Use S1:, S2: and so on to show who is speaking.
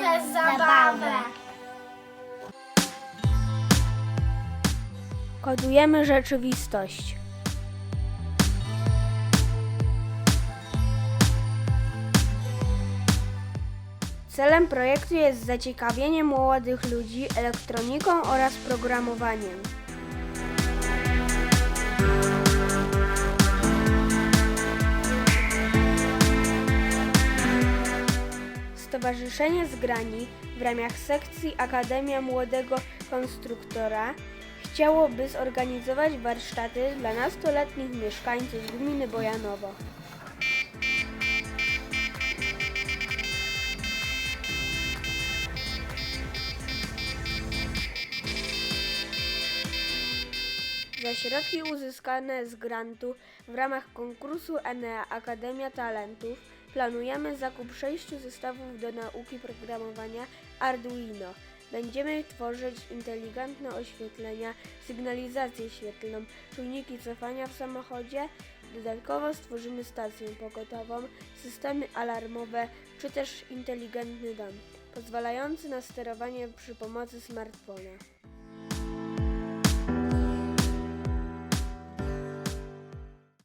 S1: cyfrowe.
S2: Kodujemy rzeczywistość. Celem projektu jest zaciekawienie młodych ludzi elektroniką oraz programowaniem. Stowarzyszenie Zgrani w ramach sekcji Akademia Młodego Konstruktora chciałoby zorganizować warsztaty dla nastoletnich mieszkańców gminy Bojanowo. Za środki uzyskane z grantu w ramach konkursu Enea Akademia Talentów planujemy zakup sześciu zestawów do nauki programowania Arduino. Będziemy tworzyć inteligentne oświetlenia, sygnalizację świetlną, czujniki cofania w samochodzie. Dodatkowo stworzymy stację pokotową, systemy alarmowe czy też inteligentny dom, pozwalający na sterowanie przy pomocy smartfona.